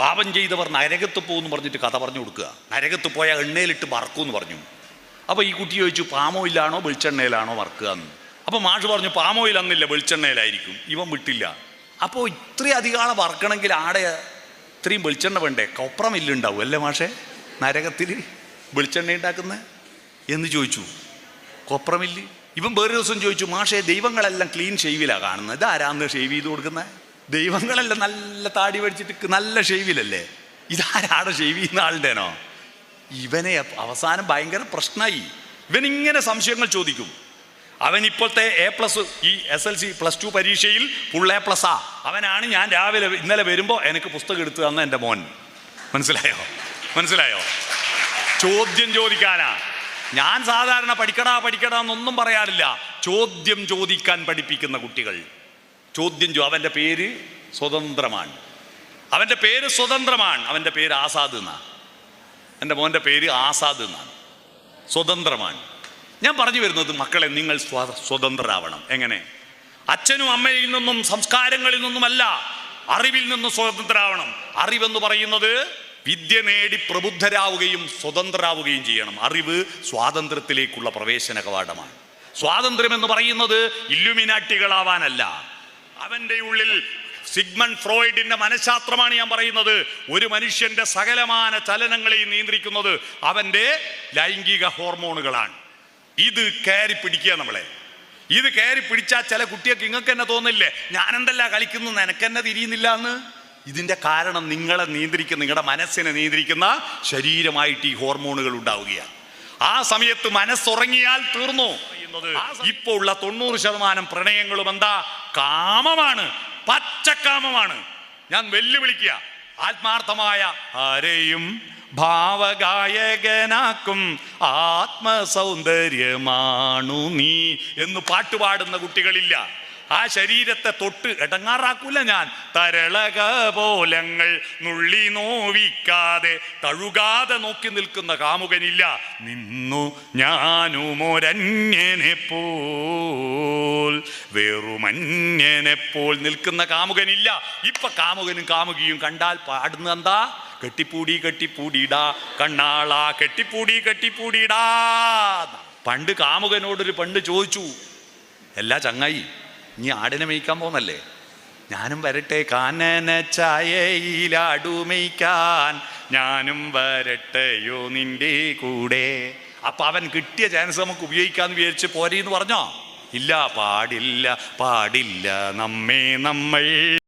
പാപം ചെയ്തവർ നരകത്ത് പോകുമെന്ന് പറഞ്ഞിട്ട് കഥ പറഞ്ഞു കൊടുക്കുക. നരകത്ത് പോയാൽ എണ്ണയിലിട്ട് വറക്കുമെന്ന് പറഞ്ഞു. അപ്പോൾ ഈ കുട്ടി ചോദിച്ചു പാമോയിലാണോ വെളിച്ചെണ്ണയിലാണോ വറക്കുക എന്ന് അപ്പോൾ മാഷ് പറഞ്ഞു പാമോയിൽ അന്നില്ല വെളിച്ചെണ്ണയിലായിരിക്കും. ഇവൻ വിട്ടില്ല. അപ്പോൾ ഇത്രയും അധികം ആളെ വറക്കണമെങ്കിൽ ആടെ ഇത്രയും വെളിച്ചെണ്ണ വേണ്ടേ? കൊപ്രമില്ലുണ്ടാവും അല്ലേ മാഷേ? നരകത്തിൽ വെളിച്ചെണ്ണ ഉണ്ടാക്കുന്നത് എന്ന് ചോദിച്ചു. കൊപ്രമില്ല്. ഇവൻ വേറെ ദിവസം ചോദിച്ചു മാഷേ ദൈവങ്ങളെല്ലാം ക്ലീൻ ഷെയ്വിലാണ് കാണുന്നത്. ഇതാരാന്ന് ഷെയ്വ് ചെയ്ത് കൊടുക്കുന്നത് ദൈവങ്ങളെല്ലാം നല്ല താടി പഠിച്ചിട്ട് നല്ല ഷെയ്വിലല്ലേ? ഇതാരാടെ ഷെയ്വി എന്ന ആളുടേനോ ഇവനെ അവസാനം ഭയങ്കര പ്രശ്നമായി ഇവൻ ഇങ്ങനെ സംശയങ്ങൾ ചോദിക്കും. അവൻ ഇപ്പോഴത്തെ എ പ്ലസ് ഈ S L C plus two പരീക്ഷയിൽ ഫുൾ എ പ്ലസ് ആ. അവനാണ് ഞാൻ രാവിലെ ഇന്നലെ വരുമ്പോൾ എനിക്ക് പുസ്തകം എടുത്തു തന്ന എന്റെ മോൻ. മനസ്സിലായോ? മനസ്സിലായോ? ചോദ്യം ചോദിക്കാനാ. ഞാൻ സാധാരണ പഠിക്കടാ പഠിക്കടാ എന്നൊന്നും പറയാറില്ല. ചോദ്യം ചോദിക്കാൻ പഠിപ്പിക്കുന്ന കുട്ടികൾ. ചോദ്യം ചോ അവന്റെ പേര് സ്വതന്ത്രമാണ്. അവന്റെ പേര് സ്വതന്ത്രമാണ്. അവന്റെ പേര് ആസാദ് എന്നാണ് എന്റെ മോന്റെ പേര് ആസാദ് എന്നാണ്. സ്വതന്ത്രമാണ്. ഞാൻ പറഞ്ഞു വരുന്നത് മക്കളെ നിങ്ങൾ സ്വ- സ്വതന്ത്രരാവണം. എങ്ങനെ? അച്ഛനും അമ്മയിൽ നിന്നും സംസ്കാരങ്ങളിൽ നിന്നുമല്ല അറിവിൽ നിന്നും സ്വതന്ത്രരാവണം. അറിവെന്ന് പറയുന്നത് വിദ്യ നേടി പ്രബുദ്ധരാവുകയും സ്വതന്ത്രരാവുകയും ചെയ്യണം. അറിവ് സ്വാതന്ത്ര്യത്തിലേക്കുള്ള പ്രവേശന കവാടമാണ്. സ്വാതന്ത്ര്യം എന്ന് പറയുന്നത് ഇല്ലുമിനാട്ടികളാവാനല്ല. അവന്റെ ഉള്ളിൽ സിഗ്മൺ ഫ്രോയിഡിന്റെ മനഃശാസ്ത്രമാണ് ഞാൻ പറയുന്നത്. ഒരു മനുഷ്യന്റെ സകലമാന ചലനങ്ങളെയും നിയന്ത്രിക്കുന്നത് അവന്റെ ലൈംഗിക ഹോർമോണുകളാണ്. ഇത് കയറി പിടിക്കുക നമ്മളെ. ഇത് കയറി പിടിച്ചാൽ ചില കുട്ടികൾക്ക് നിങ്ങൾക്ക് തന്നെ തോന്നില്ലേ? ഞാനെന്തല്ല കളിക്കുന്നു? നിനക്കെന്നെ തിരിയുന്നില്ല എന്ന്? ഇതിന്റെ കാരണം നിങ്ങളെ നിയന്ത്രിക്കുന്ന നിങ്ങളുടെ മനസ്സിനെ നിയന്ത്രിക്കുന്ന ശരീരമായിട്ട് ഈ ഹോർമോണുകൾ ഉണ്ടാവുകയാണ്. ആ സമയത്ത് മനസ്സുറങ്ങിയാൽ തീർന്നു. ഇപ്പോൾ ഉള്ള തൊണ്ണൂറ് ശതമാനം പ്രണയങ്ങളും എന്താ? കാമമാണ്. പച്ചക്കാമമാണ് ഞാൻ വെല്ലുവിളിക്കുക. ആത്മാർത്ഥമായ ആരെയും ഭാവഗായകനാക്കും. ആത്മസൗന്ദര്യമാണു നീ എന്ന് പാട്ടുപാടുന്ന കുട്ടികളില്ല. ആ ശരീരത്തെ തൊട്ട് എടങ്ങാറാക്കൂല ഞാൻ. തരളക പോലങ്ങൾ നുള്ളി നോവിക്കാതെ തഴുകാതെ നോക്കി നിൽക്കുന്ന കാമുകനില്ല. നിന്നു ഞാനുമൊരന്യനെ പോൽ വെറുമന്യനെ പോൽ നിൽക്കുന്ന കാമുകനില്ല. ഇപ്പൊ കാമുകനും കാമുകിയും കണ്ടാൽ പാടുന്ന എന്താ? കെട്ടിപ്പൂടി കെട്ടിപ്പൂടിടാ കണ്ണാളാ കെട്ടിപ്പൂടി കെട്ടിപ്പൂടിടാ പണ്ട് കാമുകനോടൊരു പണ്ട് ചോദിച്ചു എല്ലാ ചങ്ങായി നീ ആടിനെ മേയ്ക്കാൻ പോന്നല്ലേ ഞാനും വരട്ടെ കാനന ചായയിലാടുമേയ്ക്കാൻ ഞാനും വരട്ടെയോ നിന്റെ കൂടെ? അപ്പൊ അവൻ കിട്ടിയ ചാൻസ് നമുക്ക് ഉപയോഗിക്കാന്ന് വിചാരിച്ച് പോരെന്ന് പറഞ്ഞോ? ഇല്ല പാടില്ല പാടില്ല. നമ്മേ നമ്മൾ